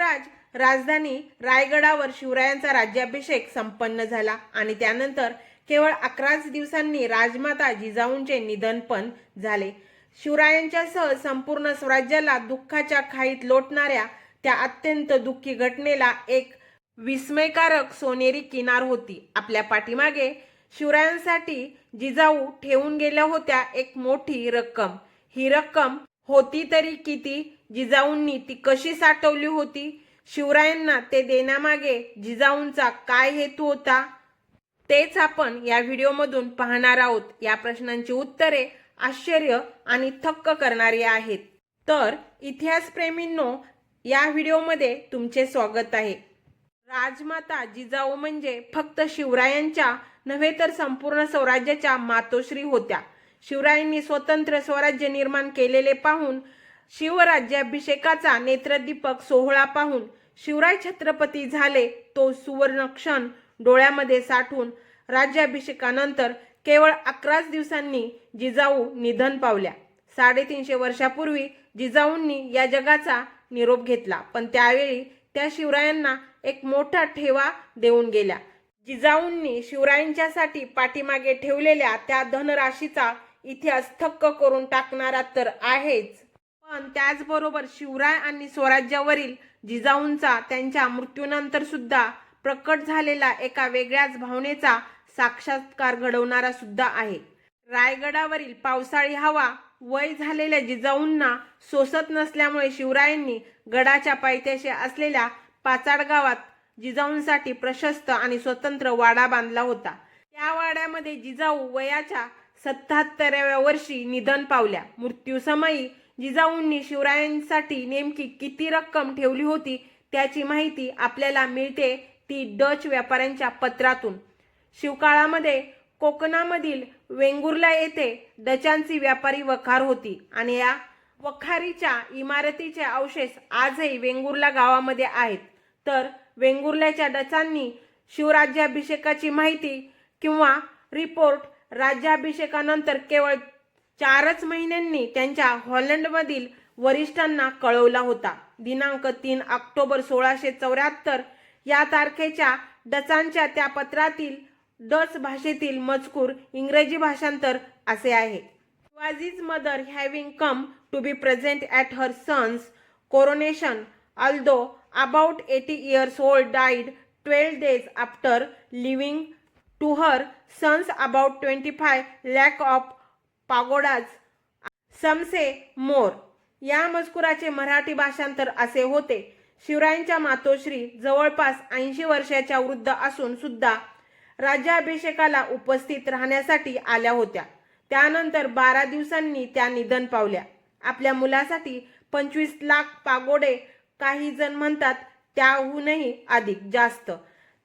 स्वराज राजधानी रायगडावर शिवरायांचा राज्याभिषेक संपन्न झाला आणि त्यानंतर केवळ अकराच दिवसांनी राजमाता जिजाऊंचे निधन पण झाले. शिवरायांच्यासह संपूर्ण स्वराज्याला दुःखाच्या खाईत लोटणाऱ्या त्या अत्यंत दुःखी घटनेला एक विस्मयकारक सोनेरी किनार होती. आपल्या पाठीमागे शिवरायांसाठी जिजाऊ ठेवून गेल्या होत्या एक मोठी रक्कम. ही रक्कम होती तरी किती जिजाऊंनी ती कशी साठवली होती? शिवरायांना ते देण्यामागे जिजाऊंचा काय हेतू होता? तेच आपण या व्हिडिओमधून पाहणार आहोत. या प्रश्नांची उत्तरे आश्चर्य आणि थक्क करणारी आहेत. तर इतिहासप्रेमींनो या व्हिडिओमध्ये तुमचे स्वागत आहे. राजमाता जिजाऊ म्हणजे फक्त शिवरायांच्या नव्हे तर संपूर्ण स्वराज्याच्या मातोश्री होत्या. शिवरायांनी स्वतंत्र स्वराज्य निर्माण केलेले पाहून शिवराज्याभिषेकाचा नेत्रदीपक सोहळा पाहून शिवराय छत्रपती झाले तो सुवर्ण क्षण डोळ्यामध्ये साठून राज्याभिषेकानंतर केवळ अकराच दिवसांनी जिजाऊ निधन पावल्या. साडेतीनशे वर्षापूर्वी जिजाऊंनी या जगाचा निरोप घेतला पण त्यावेळी त्या शिवरायांना एक मोठा ठेवा देऊन गेल्या. जिजाऊंनी शिवरायांच्यासाठी पाठीमागे ठेवलेल्या त्या धनराशीचा इतिहास थक्क करून टाकणारा तर आहेच. पण त्याचबरोबर शिवराय आणि स्वराज्यावरील जिजाऊंचा त्यांच्या मृत्यूनंतर सुद्धा प्रकट झालेला एका वेगळ्याच भावनेचा साक्षात्कार घडवणारा सुद्धा आहे. रायगडावरील पावसाळी हवा वय झालेल्या जिजाऊंना सोसत नसल्यामुळे शिवरायांनी गडाच्या पायथ्याशी असलेल्या पाचाड गावात जिजाऊंसाठी प्रशस्त आणि स्वतंत्र वाडा बांधला होता. त्या वाड्यामध्ये जिजाऊ वयाच्या सत्याहत्तराव्या वर्षी निधन पावल्या. मृत्यूसमयी जिजाऊंनी शिवरायांसाठी नेमकी किती रक्कम ठेवली होती त्याची माहिती आपल्याला मिळते ती डच व्यापाऱ्यांच्या पत्रातून. शिवकाळामध्ये कोकणामधील वेंगुर्ला येथे डचांची व्यापारी वखार होती आणि या वखारीच्या इमारतीचे अवशेष आजही वेंगुर्ला गावामध्ये आहेत. तर वेंगुर्ल्याच्या डचांनी शिवराज्याभिषेकाची माहिती किंवा रिपोर्ट राज्याभिषेकानंतर केवळ चारच महिन्यांनी त्यांच्या हॉलंडमधील वरिष्ठांना कळवला होता. दिनांक तीन ऑक्टोबर सोळाशे चौऱ्याहत्तर या तारखेच्या डचांच्या त्या पत्रातील डच भाषेतील मजकूर इंग्रजी भाषांतर असे आहे. Shivaji's mother having come to be present at her son's coronation although about eighty years old died twelve days after living to her sons about twenty five lakh of pagodas some say more या मजकुराचे मराठी भाषांतर असे होते. शिवरायांच्या मातोश्री जवळपास ऐंशी वर्षाच्या वृद्ध असून सुद्धा राज्याभिषेकाला उपस्थित राहण्यासाठी आल्या होत्या. त्यानंतर बारा दिवसांनी त्या निधन पावल्या. आपल्या मुलासाठी पंचवीस लाख पागोडे काही जण म्हणतात त्याहूनही अधिक जास्त.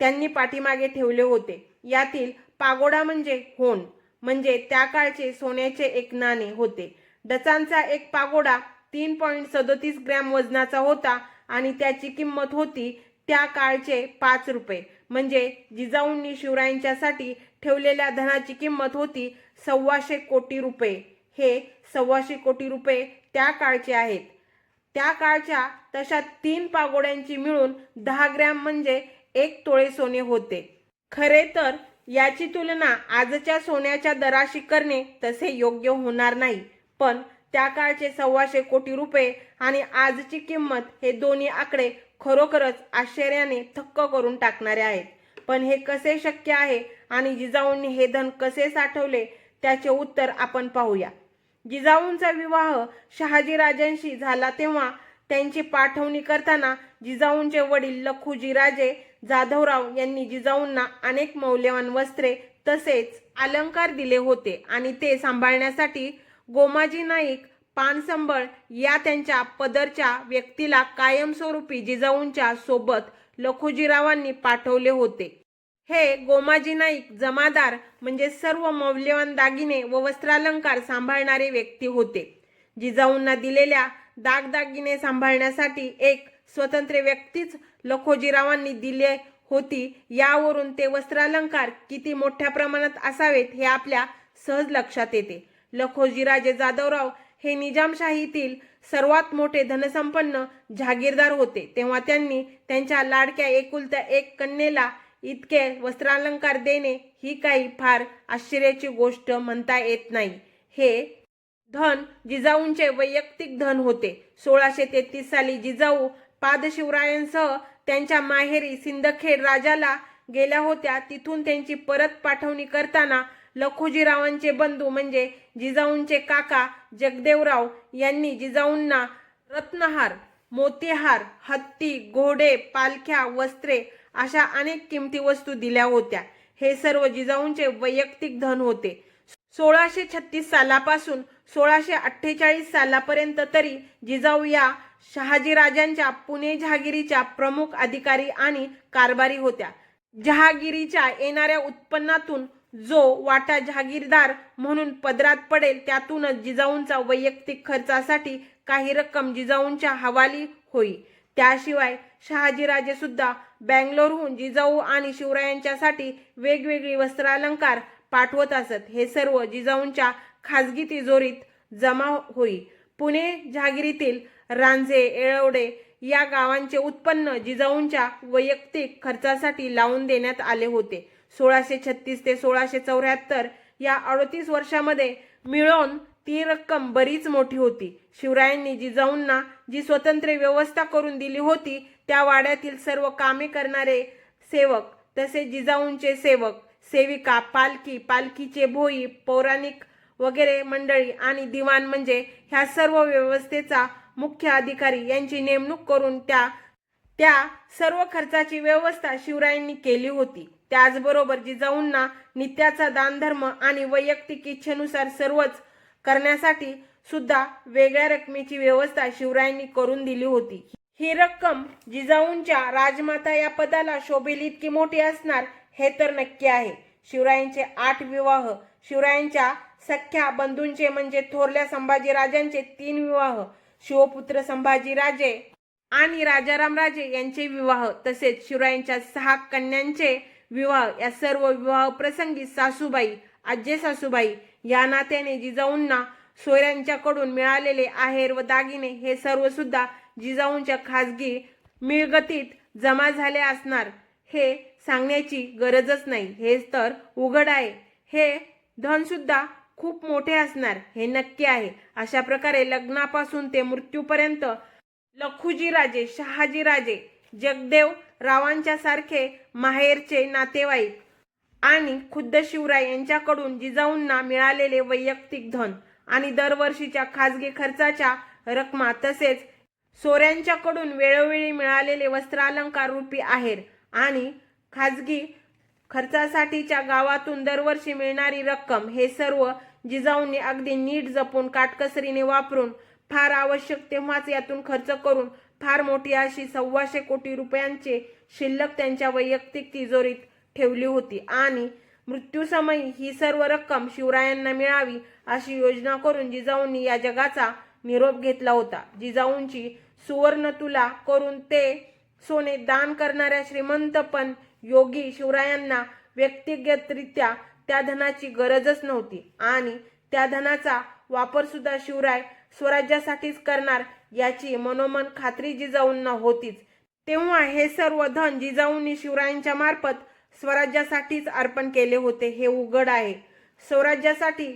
त्यांनी पाठीमागे ठेवले होते. यातील पागोडा म्हणजे होण. म्हणजे त्या काळचे सोन्याचे एक नाणे होते. डचांचा एक पागोडा तीन पॉईंट सदोतीस ग्रॅम वजनाचा होता आणि त्याची किंमत होती त्या काळचे पाच रुपये. म्हणजे जिजाऊंनी शिवरायांच्यासाठी ठेवलेल्या धनाची किंमत होती सव्वाशे कोटी रुपये. हे सव्वाशे कोटी रुपये त्या काळचे आहेत. त्या काळच्या तशा तीन पागोड्यांची मिळून दहा ग्रॅम म्हणजे एक तोळे सोने होते. खरे तर याची तुलना आजच्या सोन्याच्या दराशी करणे तसे योग्य होणार नाही. पण त्या काळचे सव्वाशे कोटी रुपये आणि आजची किंमत हे दोन्ही आकडे खरोखरच आश्चर्याने थक्क करून टाकणारे आहेत. पण हे कसे शक्य आहे आणि जिजाऊंनी हे धन कसे साठवले त्याचे उत्तर आपण पाहूया. जिजाऊंचा विवाह शहाजीराजांशी झाला तेव्हा त्यांची पाठवणी करताना जिजाऊंचे वडील लखुजीराजे जाधवराव यांनी जिजाऊंना अनेक मौल्यवान वस्त्रे तसेच अलंकार दिले होते आणि ते सांभाळण्यासाठी गोमाजी नाईक पानसंबळ या त्यांच्या पदरच्या व्यक्तीला कायमस्वरूपी जिजाऊंच्या सोबत लखुजीरावांनी पाठवले होते. हे गोमाजी नाईक जमादार म्हणजे सर्व मौल्यवान दागिने व वस्त्रालंकार सांभाळणारे व्यक्ती होते. जिजाऊंना दिलेल्या दागदागिने सांभाळण्यासाठी एक स्वतंत्र व्यक्तीच लखोजीरावांनी दिले होती. यावरून ते वस्त्रालंकार किती मोठ्या प्रमाणात असावेत हे आपल्या सहज लक्षात येते. लखोजीराजे जाधवराव हे निजामशाहीतील सर्वात मोठे धनसंपन्न जहागीरदार होते. तेव्हा त्यांनी त्यांच्या लाडक्या एकुलत्या एक कन्येला इतके वस्त्रालंकार देणे ही काही फार आश्चर्याची गोष्ट म्हणता येत नाही. हे धन जिजाऊंचे वैयक्तिक धन होते. सोळाशे तेहतीस साली जिजाऊ पादशिवरायांसह त्यांच्या माहेरी सिंदखेड राजाला गेल्या होत्या. तिथून त्यांची परत पाठवणी करताना लखुजीरावांचे बंधू म्हणजे जिजाऊंचे काका जगदेवराव यांनी जिजाऊंना रत्नहार मोतीहार हत्ती घोडे पालख्या वस्त्रे अशा अनेक किमती वस्तू दिल्या होत्या. हे सर्व जिजाऊंचे वैयक्तिक धन होते. सोळाशे छत्तीस सालापासून सोळाशे अठ्ठेचाळीस सालापर्यंत तरी जिजाऊ या शहाजीराजांच्या पुणे जहागिरीच्या प्रमुख अधिकारी आणि कारभारी होत्या. जहागिरीच्या येणाऱ्या उत्पन्नातून जो वाटा जहागीरदार म्हणून पदरात पडेल त्यातूनच जिजाऊंचा वैयक्तिक खर्चासाठी काही रक्कम जिजाऊंच्या हवाली होई. त्याशिवाय शहाजीराजे सुद्धा बँगलोरहून जिजाऊ आणि शिवरायांच्यासाठी वेगवेगळी वस्त्रालंकार पाठवत असत. हे सर्व जिजाऊंच्या खाजगी तिजोरीत जमा होई. पुणे जहागिरीतील रांझे येळवडे या गावांचे उत्पन्न जिजाऊंच्या वैयक्तिक खर्चासाठी लावून देण्यात आले होते. सोळाशे छत्तीस ते सोळाशे चौऱ्याहत्तर या अडतीस वर्षामध्ये मिळून ती रक्कम बरीच मोठी होती. शिवरायांनी जिजाऊंना जी स्वतंत्र व्यवस्था करून दिली होती त्या वाड्यातील सर्व कामे करणारे सेवक तसे जिजाऊंचे सेवक सेविका पालखी पालखीचे भोई पौराणिक वगैरे मंडळी आणि दिवाण म्हणजे ह्या सर्व व्यवस्थेचा मुख्य अधिकारी यांची नेमणूक करून त्या त्या सर्व खर्चाची व्यवस्था शिवरायांनी केली होती. त्याचबरोबर जिजाऊंना नित्याचा दानधर्म आणि वैयक्तिक इच्छेनुसार सर्वच करण्यासाठी सुद्धा वेगळ्या रकमेची व्यवस्था शिवरायांनी करून दिली होती. ही रक्कम जिजाऊंच्या राजमाता या पदाला शोभेल इतकी मोठी असणार हे तर नक्की आहे. शिवरायांचे आठ विवाह शिवरायांच्या सख्या बंधूंचे म्हणजे थोरल्या संभाजीराजांचे तीन विवाह शिवपुत्र संभाजीराजे आणि राजाराम राजे यांचे विवाह तसेच शिवरायांच्या सहा कन्यांचे विवाह या सर्व विवाह प्रसंगी सासूबाई आजे सासूबाई या नात्याने जिजाऊंना सोयऱ्यांच्याकडून मिळालेले आहेर व दागिने हे सर्व सुद्धा जिजाऊंच्या खाजगी मिळगतीत जमा झाले असणार. हे सांगण्याची गरजच नाही. हेच तर उघड आहे. हे धनसुद्धा खूप मोठे असणार हे नक्की आहे. अशा प्रकारे लग्नापासून ते मृत्यूपर्यंत लखुजी राजे शहाजी राजे जगदेव रावांच्या सारखे माहेरचे नातेवाईक आणि खुद्द शिवराय यांच्याकडून जिजाऊंना मिळालेले वैयक्तिक धन आणि दरवर्षीच्या खाजगी खर्चाच्या रकमा तसेच सोऱ्यांच्याकडून वेळोवेळी मिळालेले वस्त्रालंकार रूपी आहेर आणि खाजगी खर्चासाठीच्या गावातून दरवर्षी मिळणारी रक्कम हे सर्व जिजाऊंनी अगदी नीट जपून काटकसरीने वापरून फार आवश्यक तेव्हाच यातून खर्च करून फार मोठी अशी सव्वाशे कोटी रुपयांचे शिल्लक त्यांच्या वैयक्तिक तिजोरीत ठेवली होती. आणि मृत्यूसमयी ही सर्व रक्कम शिवरायांना मिळावी अशी योजना करून जिजाऊंनी या जगाचा निरोप घेतला होता. जिजाऊंची सुवर्ण तुला करून ते सोने दान करणाऱ्या श्रीमंत पण योगी शिवरायांना व्यक्तिगतरित्या त्या धनाची गरजच नव्हती. आणि त्या धनाचा वापर सुद्धा शिवराय स्वराज्यासाठीच करणार याची मनोमन खात्री जिजाऊंना होतीच. तेव्हा हे सर्व धन जिजाऊंनी शिवरायांच्या मार्फत स्वराज्यासाठीच अर्पण केले होते. हे उघड आहे. स्वराज्यासाठी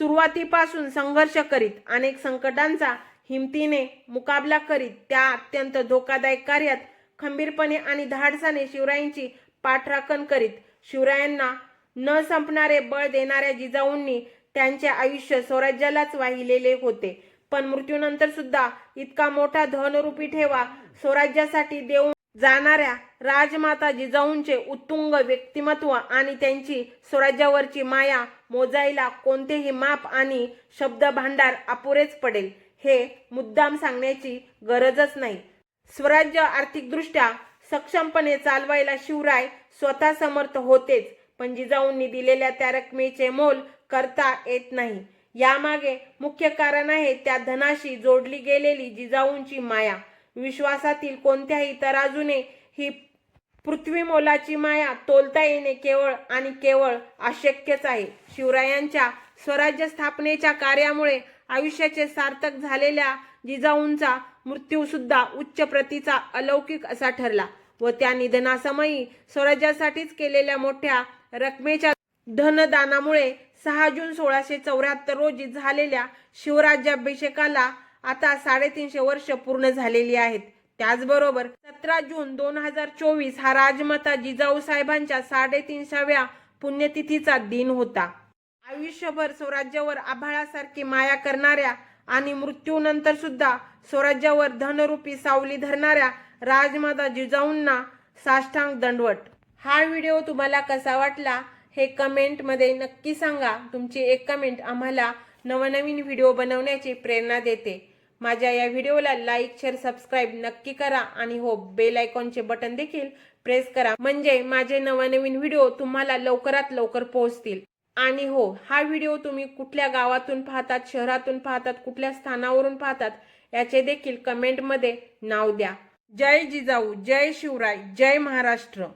सुरुवातीपासून संघर्ष करीत अनेक संकटांचा हिमतीने मुकाबला करीत त्या अत्यंत धोकादायक कार्यात खंबीरपणे आणि धाडसाने शिवरायांची पाठराखण करीत शिवरायांना न संपणारे बळ देणाऱ्या जिजाऊंनी त्यांचे आयुष्य स्वराज्यालाच वाहिलेले होते. पण मृत्यूनंतर सुद्धा इतका मोठा धनरूपी ठेवा स्वराज्यासाठी देऊन जाणाऱ्या राजमाता जिजाऊंचे उत्तुंग व्यक्तिमत्व आणि त्यांची स्वराज्यावरची माया मोजायला कोणतेही माप आणि शब्द भांडार अपुरेच पडेल हे मुद्दाम सांगण्याची गरजच नाही. स्वराज्य आर्थिकदृष्ट्या सक्षमपणे चालवायला शिवराय स्वतः समर्थ होतेच. पण जिजाऊंनी दिलेल्या त्या रकमेचे मोल करता येत नाही. यामागे मुख्य कारण आहे त्या धनाशी जोडली गेलेली जिजाऊंची माया. विश्वासातील कोणत्याही तराजूने ही पृथ्वी मोलाची माया तोलता येणे केवळ आणि केवळ अशक्यच आहे. शिवरायांच्या स्वराज्य स्थापनेच्या कार्यामुळे आयुष्याचे सार्थक झालेल्या जिजाऊंचा मृत्यू सुद्धा उच्च प्रतीचा अलौकिक असा ठरला व त्या निधनासमयी स्वराज्यासाठीच केलेल्या मोठ्या रकमेच्या धनदानामुळे सहा जून सोळाशे चौऱ्याहत्तर रोजी झालेल्या शिवराज्याभिषेकाला आता साडेतीनशे वर्ष पूर्ण झालेली आहेत. त्याचबरोबर सतरा जून दोन हजार चोवीस हा राजमाता जिजाऊ साहेबांच्या साडेतीनशाव्या पुण्यतिथीचा दिन होता. आयुष्यभर स्वराज्यावर आभाळासारखी माया करणाऱ्या आणि मृत्यूनंतर सुद्धा स्वराज्यावर धनरूपी सावली धरणाऱ्या राजमाता जिजाऊंना साष्टांग दंडवट हा व्हिडिओ तुम्हाला कसा वाटला हे कमेंटमध्ये नक्की सांगा. तुमची एक कमेंट आम्हाला नवनवीन व्हिडिओ बनवण्याची प्रेरणा देते. माझ्या या व्हिडिओला लाईक शेअर सबस्क्राईब नक्की करा आणि हो बेल आयकॉनचे बटन देखील प्रेस करा. म्हणजे माझे नवनवीन व्हिडिओ तुम्हाला लवकरात लवकर पोहोचतील. आणि हो हा व्हिडिओ तुम्ही कुठल्या गावातून पाहतात शहरातून पाहतात कुठल्या स्थानावरून पाहतात याचे देखील कमेंटमध्ये नाव द्या. जय जिजाऊ जय शिवराय जय महाराष्ट्र.